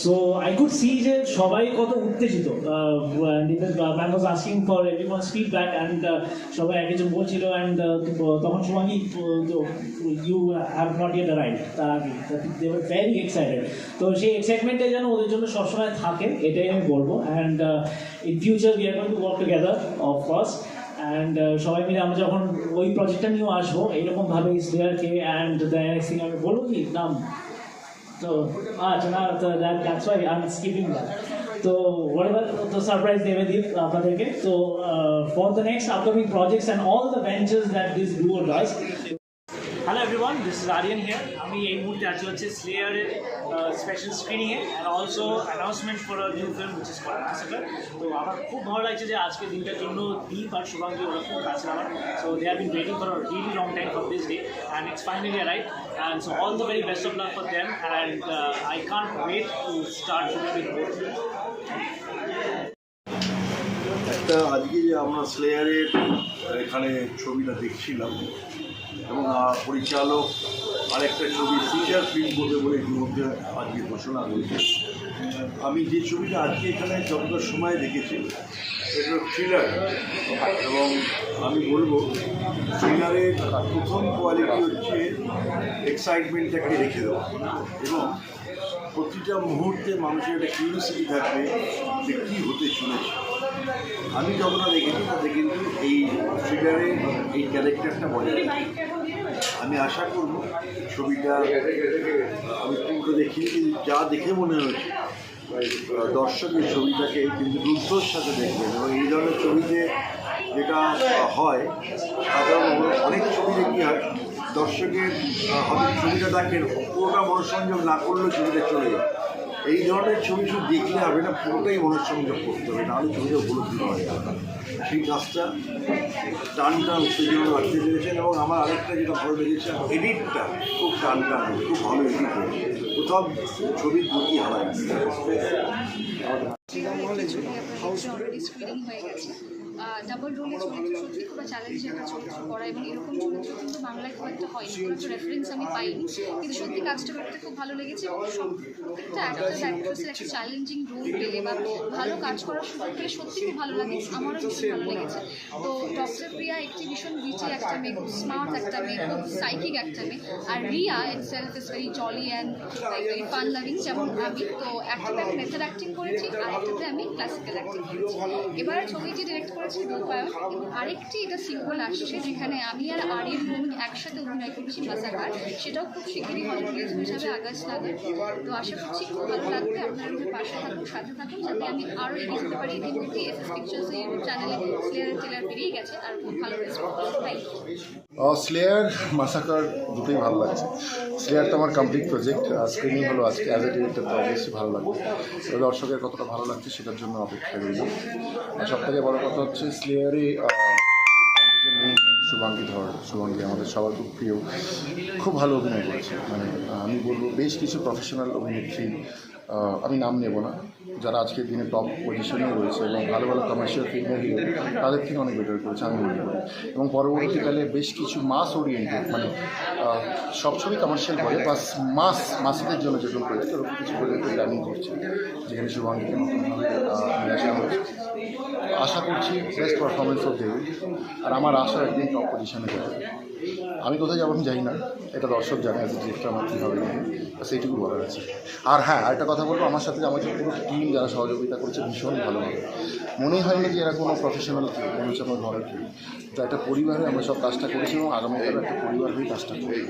So I could see যে সবাই কত উত্তেজিত। Ma'am was for every one feedback and সবাই একজন বলছিল অ্যান্ড তখন সবাই you have not yet right তার আগে দে ওয়ার ভেরি এক্সাইটেড তো সেই এক্সাইটমেন্টটা যেন ওদের জন্য সবসময় থাকে, এটাই আমি বলব। And in future we are going to work together of course and সবাই মিলে আমরা যখন ওই প্রজেক্টটা নিয়েও আসব, এইরকমভাবে স্লেয়ারকে অ্যান্ড দ্য আমি বলব কি নাম So, ah, that's why I'm skipping that. So, whatever the surprise Devadeep Apadeke. Uh, so, uh, for the next upcoming projects and all the ventures that this duo does. Hello everyone this is Aryan here আমি এই মুহূর্তে আছি হচ্ছে স্লেয়ারের special স্ক্রিনিংয়ে and also announcement for a new film which is call massacre তো আমার খুব ভালো লাগছে যে আজকে দিনটার জন্য দীপ আর শুভাঙ্গী ওরা খুব কাছে আমার। So they have been waiting for really long time for this day and it's finally right and so all the very best of luck for them and I can't wait to start with both একটা আজকে যে আমরা স্লেয়ারের এখানে ছবিটা দেখছিলাম এবং পরিচালক আরেকটা ছবি ফিচার ফিল্ম করবে বলে ইতিমধ্যে আজকে ঘোষণা করেছে আমি যে ছবিটা আজকে এখানে যতটা সময় দেখেছি সেটা থ্রিলার এবং আমি বলব থ্রিলারের প্রথম কোয়ালিটি হচ্ছে এক্সাইটমেন্টটাকে রেখে দেওয়া। এবং প্রতিটা মুহূর্তে মানুষের একটা কিউরিয়াসিটি থাকবে যে কী হতে চলেছে। আমি যতটা দেখেছি তাতে কিন্তু এই থ্রিলারে এই ক্যারেক্টারটা বজায়। আমি আশা করব ছবিটা আমি কিন্তু যা দেখে মনে হয়েছে দর্শক এই ছবিটাকে কিন্তু গুরুত্বর সাথে দেখবেন। এবং এই ধরনের ছবিতে যেটা হয় সাধারণত অনেক ছবিতে কী হয়, দর্শকের হয়তো ছবিটা দেখেন পুরোটা মনোসংযোগ না করলেও ছবিটা চলে যায়। এই ধরনের ছবি শুধু দেখলে হবে না, পুরোটাই মনোসংযোগ করতে হবে না নাহলে ছবিটা উপলব্ধি না। সেই কাজটা টান টান উত্তেজনা রাখতে পেরেছেন এবং আমার আরেকটা যেটা ভালো লেগেছে এডিটটা খুব টান টান খুব ভালো এডিট হয়েছে। কোথাও ছবির গতি হয় হয়ে ডাবল রোলের চরিত্র সত্যি খুব চ্যালেঞ্জিং একটা চরিত্র করা এবং এরকম চরিত্র বাংলায় খুব একটা হয়নি, কোনো একটা রেফারেন্স আমি পাইনি। কিন্তু সত্যি কাজটা করতে খুব ভালো লেগেছে এবং প্রত্যেকটা অ্যাক্টার্স অ্যাক্ট্রেসের একটা চ্যালেঞ্জিং রোল পেলে বা ভালো কাজ করার সুযোগ পেলে সত্যি খুব ভালো লাগে, আমারও ভীষণ ভালো লেগেছে। তো ডক্টর প্রিয়া একটি ভীষণ বিটি একটা মেয়ে, খুব স্মার্ট একটা মেয়ে, খুব সাইকিক একটা মেয়ে। আর Riya itself is very jolly and very fun loving যেমন আমি তো একটাতে আমি মেথড অ্যাক্টিং করেছি, আর একটাতে আমি ক্লাসিক্যাল অ্যাক্টিং করেছি। এবার ছবিটি ডিরেক্ট করেছি রূপায়ণ, এবং আরেকটি এটা সিকুয়েল আসছে, যেখানে আমি আর আরিয়ান ভৌমিক একসাথে অভিনয় করছি মাসাকার সেটাও খুব শিগগিরই হলে রিলিজ যাবে আগস্ট লাগে। তো আশা করছি খুব ভালো লাগবে, আপনারা আমাদের পাশে থাকুন, সাথে থাকুন, যাতে আমি আরও এগিয়ে যেতে পারি। ইতিমধ্যে এস এস পিকচার্স ইউটিউব চ্যানেলে স্লেয়ার ট্রেলার বেরিয়ে গেছে, আর খুব ভালো রেসপন্স স্লেয়ার মাসাকার দুটোই ভালো লাগছে। স্লেয়ার তো আমার কমপ্লিট প্রজেক্ট স্ক্রিনিং হলো আজকে অ্যাজ এ ডিরেক্টর তো অবশ্যই ভালো লাগবে। দর্শকের কতটা ভালো লাগছে সেটার জন্য অপেক্ষা রইল। সব থেকে বড় কথা হচ্ছে স্লেয়ারে শুভাঙ্গী ধর, শুভাঙ্গী আমাদের সবার খুব প্রিয়, খুব ভালো অভিনয় করেছে। মানে আমি বলব বেশ কিছু প্রফেশনাল অভিনেত্রী আমি নাম নেব না। যারা আজকের দিনে টপ পজিশনে রয়েছে এবং ভালো ভালো কমার্শিয়াল ফিল্মের হিরো তাদের থেকে অনেক বেটার করেছে, আমি মনে করি এবং পরবর্তীকালে বেশ কিছু মাস ওরিয়েন্টেড মানে সব ছবি কমার্শিয়াল করে বাস মাস মাসিদের জন্য যেরকম প্রজেক্ট ওরকম কিছু করে প্ল্যানিং করছে যেখানে শুভাঙ্গীকে নতুনভাবে নিয়ে আসা হয়েছে আশা করছি বেস্ট পারফরমেন্স অফ দেবে আর আমার আশা একদিন টপ পজিশনে যাবে। আমি কোথায় যাব আমি জানি না। এটা দর্শক জানে অ্যাজ এ ডিরেক্টর আমার কীভাবে জানে সেইটুকু বলার আছে। আর হ্যাঁ আরেকটা কথা বলব, আমার সাথে আমার পুরো টিম যারা সহযোগিতা করছে ভীষণ ভালোভাবে মনেই হয়নি যে এরা কোনো প্রফেশনাল কেউ মনে হচ্ছে আমার ঘরের কেউ তো একটা পরিবারে আমরা সব কাজটা করেছি এবং আগামীকালে একটা পরিবার হয়ে কাজটা করব।